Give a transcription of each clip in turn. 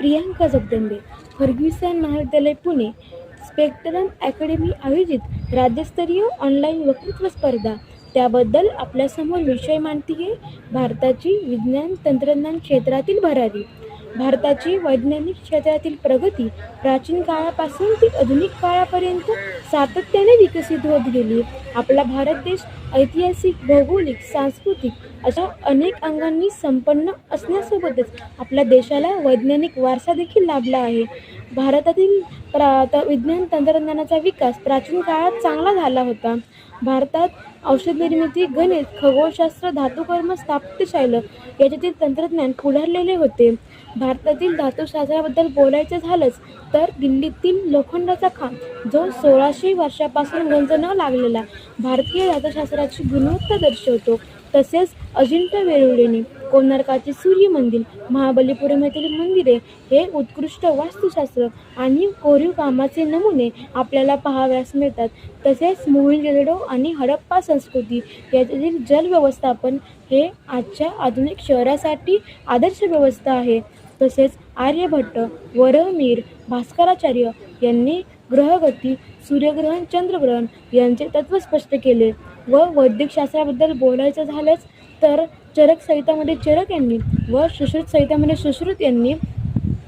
Priyanka Jagdambe Fergusson महाविद्यालय Pune. Spectrum academy आयोजित राज्यस्तरीय ऑनलाईन वक्तृत्व स्पर्धा. त्याबद्दल आपल्यासमोर विषय मांडती आहे भारताची विज्ञान तंत्रज्ञान क्षेत्रातील भरारी. भारताची वैज्ञानिक क्षेत्रातील प्रगती प्राचीन काळापासून ते आधुनिक काळापर्यंत सातत्याने विकसित होत गेली. आपला भारत देश ऐतिहासिक भौगोलिक सांस्कृतिक अशा अनेक अंगांनी संपन्न असण्यासोबतच आपल्या देशाला वैज्ञानिक वारसा देखील लाभला आहे. भारतातील प्रा त विज्ञान तंत्रज्ञानाचा विकास प्राचीन काळात चांगला झाला होता. भारतात औषध निर्मिती गणित खगोलशास्त्र धातुकर्म स्थापत्यशैल याच्यातील तंत्रज्ञान पुढारलेले होते. भारतातील धातुशास्त्राबद्दल बोलायचं झालंच तर दिल्लीतील लोखंडाचा खांब जो सोळाशे वर्षापासून गंज न लागलेला भारतीय धातुशास्त्राची गुणवत्ता दर्शवतो तसेच अजिंठा वेरुळेने. कोणार्काचे सूर्य मंदिर महाबलीपुरम येथील मंदिरे हे उत्कृष्ट वास्तुशास्त्र आणि कोरीव कामाचे नमुने आपल्याला पाहावयास मिळतात. तसेच मोहिंजोदडो आणि हडप्पा संस्कृती यातील जल व्यवस्थापन हे आजच्या आधुनिक शहरासाठी आदर्श व्यवस्था आहे. तसेच आर्यभट्ट वरहमीर भास्कराचार्य यांनी ग्रहगती सूर्यग्रहण चंद्रग्रहण यांचे तत्त्व स्पष्ट केले व वैद्यकशास्त्राबद्दल बोलायचं झालंच तर चरक संहितामध्ये चरक यांनी व सुश्रुत संहितामध्ये सुश्रुत यांनी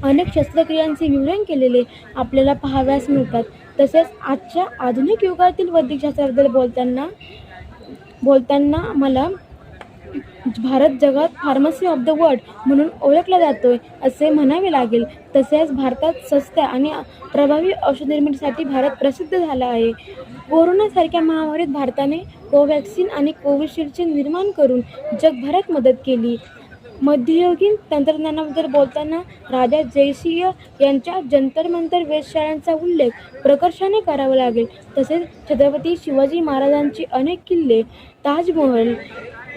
अनेक शस्त्रक्रियांचे विवरण केलेले आपल्याला पाहाव्यास मिळतात. तसेच आजच्या आधुनिक युगातील वैद्यकशास्त्राबद्दल बोलताना बोलताना मला भारत जगात फार्मसी ऑफ द वर्ल्ड म्हणून ओळखला जातोय असे म्हणावे लागेल. तसेच भारतात सस्त्या आणि प्रभावी औषध निर्मितीसाठी भारत प्रसिद्ध झाला आहे. कोरोनासारख्या महामारीत भारताने कोव्हॅक्सिन आणि कोविशिल्डचे निर्माण करून जगभरात मदत केली. मध्ययुगीन तंत्रज्ञानाबद्दल बोलताना राजा जयसिंह यांच्या जंतर मंतर वेधशाळांचा उल्लेख प्रकर्षाने करावा लागेल. तसेच छत्रपती शिवाजी महाराजांचे अनेक किल्ले ताजमहल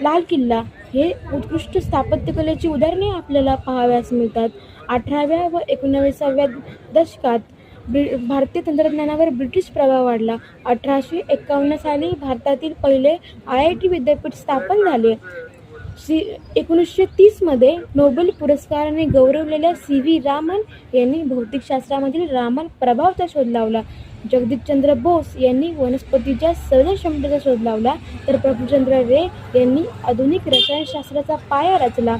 लाल किल्ला हे उत्कृष्ट स्थापत्यकलेची उदाहरणे आपल्याला पाहाव्यास मिळतात. अठराव्या व एकोणाविसाव्या दशकात ब्रि भारतीय तंत्रज्ञानावर ब्रिटिश प्रभाव वाढला. अठराशे एक्कावन्न साली भारतातील पहिले आय आय टी विद्यापीठ स्थापन झाले. सी एकोणीसशे तीसमध्ये नोबेल पुरस्काराने गौरवलेल्या सी व्ही रामन यांनी भौतिकशास्त्रामधील रामन प्रभावाचा शोध लावला. जगदीशचंद्र बोस यांनी वनस्पतीच्या सर्जनक्षमतेचा शोध लावला तर प्रभूचंद्र रे यांनी आधुनिक रसायनशास्त्राचा पाया रचला.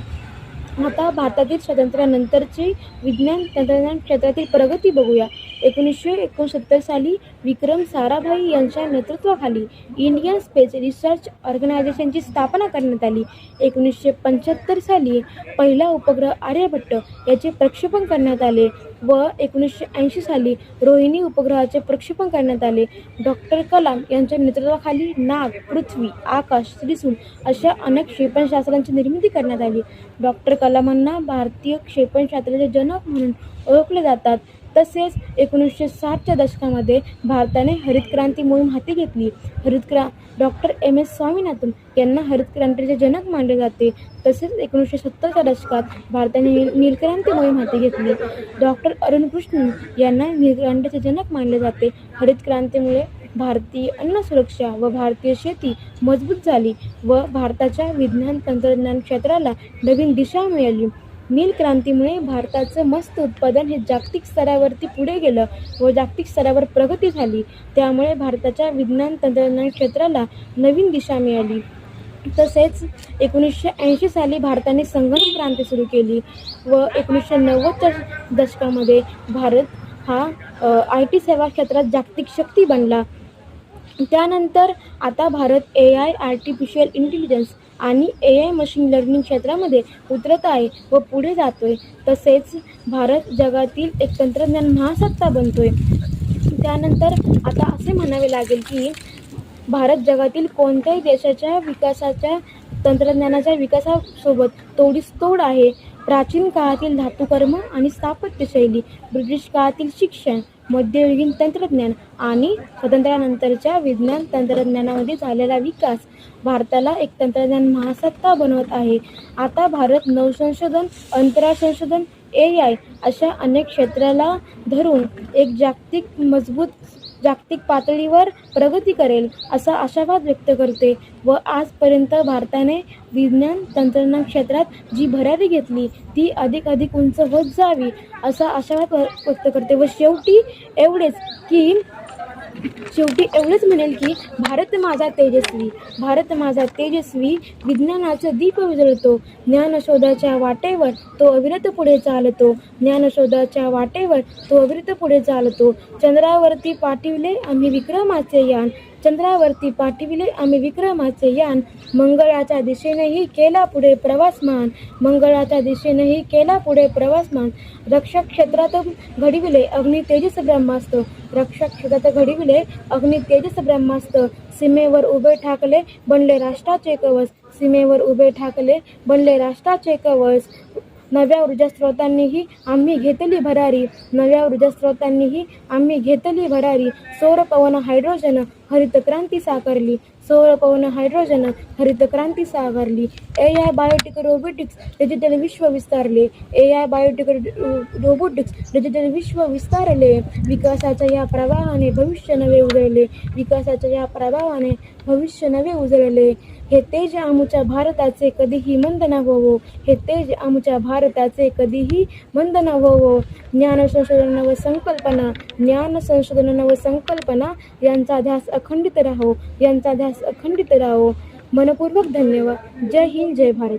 आता भारतातील स्वातंत्र्यानंतरची विज्ञान तंत्रज्ञान क्षेत्रातील प्रगती बघूया. एकोणीसशे एकोणसत्तर साली विक्रम साराभाई यांच्या नेतृत्वाखाली इंडियन स्पेस रिसर्च ऑर्गनायझेशनची स्थापना करण्यात आली. एकोणीसशे पंच्याहत्तर साली पहिला उपग्रह आर्यभट्ट याचे प्रक्षेपण करण्यात आले व एकोणीसशे ऐंशी साली रोहिणी उपग्रहाचे प्रक्षेपण करण्यात आले. डॉक्टर कलाम यांच्या नेतृत्वाखाली नाग पृथ्वी आकाश त्रिशूल अशा अनेक क्षेपणशास्त्रांची निर्मिती करण्यात आली. डॉक्टर कलामांना भारतीय क्षेपणशास्त्राचे जनक म्हणून ओळखले जातात. तसेच एकोणीसशे साठच्या दशकामध्ये भारताने हरित क्रांती मोहीम हाती घेतली. हरित क्रा डॉक्टर एम एस स्वामीनाथन यांना हरित क्रांतीचे जनक मानले जाते. तसेच एकोणीसशे सत्तरच्या दशकात भारताने नील नीलक्रांती मोहीम हाती घेतली. डॉक्टर अरुण कृष्ण यांना नीलक्रांतीचे जनक मानले जाते. हरित क्रांतीमुळे भारतीय अन्न सुरक्षा व भारतीय शेती मजबूत झाली व भारताच्या विज्ञान तंत्रज्ञान क्षेत्राला नवीन दिशा मिळाली. नील क्रांतीमुळे भारताचं मस्त उत्पादन हे जागतिक स्तरावरती पुढे गेलं व जागतिक स्तरावर प्रगती झाली. त्यामुळे भारताच्या विज्ञान तंत्रज्ञान क्षेत्राला नवीन दिशा मिळाली. तसेच एकोणीसशे ऐंशी साली भारताने संगणक क्रांती सुरू केली व एकोणीसशे नव्वदच्या दशकामध्ये भारत हा आय टी सेवा क्षेत्रात जागतिक शक्ती बनला. त्यानंतर आता Bharat A I artificial intelligence आणि ए आय मशीन लर्निंग क्षेत्रामध्ये उतरत आहे व पुढे जातोय. तसेच भारत जगातील एक तंत्रज्ञान महासत्ता बनतोय. त्यानंतर आता असे म्हणावे लागेल की भारत जगातील कोणत्याही देशाच्या विकासाच्या तंत्रज्ञानाच्या विकासासोबत तोडीस तोड आहे. प्राचीन काळातील धातुकर्म आणि स्थापत्यशैली ब्रिटिश काळातील शिक्षण मध्ययुगीन तंत्रज्ञान आणि स्वातंत्र्यानंतरच्या विज्ञान तंत्रज्ञानामध्ये झालेला विकास भारताला एक तंत्रज्ञान महासत्ता बनवत आहे. आता भारत नवसंशोधन अंतराळ संशोधन ए आय अशा अनेक क्षेत्राला धरून एक जागतिक मजबूत जागतिक पातळीवर प्रगती करेल असा आशावाद व्यक्त करते व आजपर्यंत भारताने विज्ञान तंत्रज्ञान क्षेत्रात जी भरारी घेतली ती अधिक अधिक उंच होत जावी असा आशावाद व्यक्त करते. व शेवटी एवढेच की शेवटी एवढंच म्हणेल की भारत माझा तेजस्वी. भारत माझा तेजस्वी. विज्ञानाचं दीप उजळतो. ज्ञानशोधाच्या वाटेवर तो अविरत पुढे चालतो. ज्ञानशोधाच्या वाटेवर तो अविरत पुढे चालतो. चंद्रावरती पाठविले आम्ही विक्रमाचे यान. चंद्रावरती पाठविले आम्ही विक्रमाचे यान. मंगळाच्या दिशेनेही केला पुढे प्रवासमान. मंगळाच्या दिशेनेही केला पुढे प्रवासमान. रक्षक क्षेत्रात घडविले अग्नि तेजस ब्रह्मास्त्र. रक्षक क्षेत्रात घडविले अग्नि तेजस ब्रह्मास्त्र. सीमेवर उभे ठाकले बनले राष्ट्राचे कवच. सीमेवर उभे ठाकले बनले राष्ट्राचे कवच. नव्या ऊर्जा स्रोतांनीही आम्ही घेतली भरारी. नव्या ऊर्जा स्रोतांनीही आम्ही घेतली भरारी. सौर पवन हायड्रोजन हरितक्रांती साकारली. सौर पवन हायड्रोजन हरितक्रांती साकारली. A I biotic robotics digital विश्व विस्तारले. A I biotic robotics digital विश्व विस्तारले. विकासाच्या या प्रवाहाने भविष्य नवे उजळले. विकासाच्या या प्रभावाने भविष्य नवे उजळले. हे तेज आमच्या भारताचे कधीही मंद न होवो हे तेज आमच्या भारताचे कधीही मंद न होवो ज्ञान संशोधन व संकल्पना ज्ञान संशोधन व संकल्पना यांचा ध्यास अखंडित राहो यांचा ध्यास अखंडित राहो. मनपूर्वक धन्यवाद. जय हिंद जय भारत.